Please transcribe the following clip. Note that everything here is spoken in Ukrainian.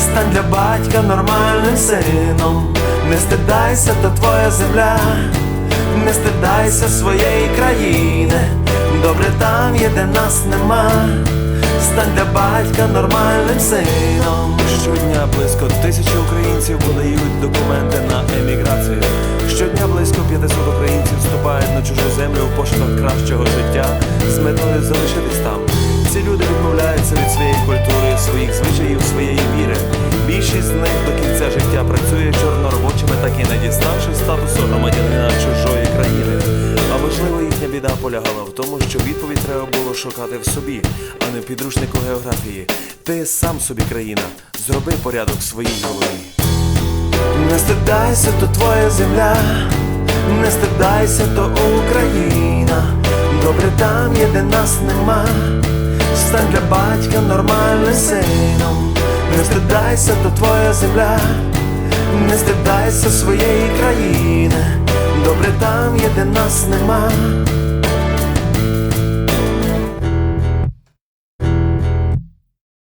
Стань для батька нормальним сином. Не стидайся, то твоя земля, не стидайся своєї країни. Добре там є, де нас нема. Стань для батька нормальним сином. Щодня близько тисячі українців подають документи на еміграцію. Щодня близько 500 українців вступають на чужу землю в пошуках кращого життя з метою залишитись там. Ці люди відмовляються від своєї культури, своїх звичаїв, своєї. Більшість з них до кінця життя працює чорноробочими, так і не діставши статусу громадянина чужої країни. А важлива їхня біда полягала в тому, що відповідь треба було шукати в собі, а не в підручнику географії. Ти сам собі країна, зроби порядок в своїй голові. Не стидайся, то твоя земля, не стидайся, то Україна. Добре там є, де нас нема. Стань для батька нормальним сином. Не стидайся, то твоя земля, не стидайся своєї країни. Добре там є, де нас нема.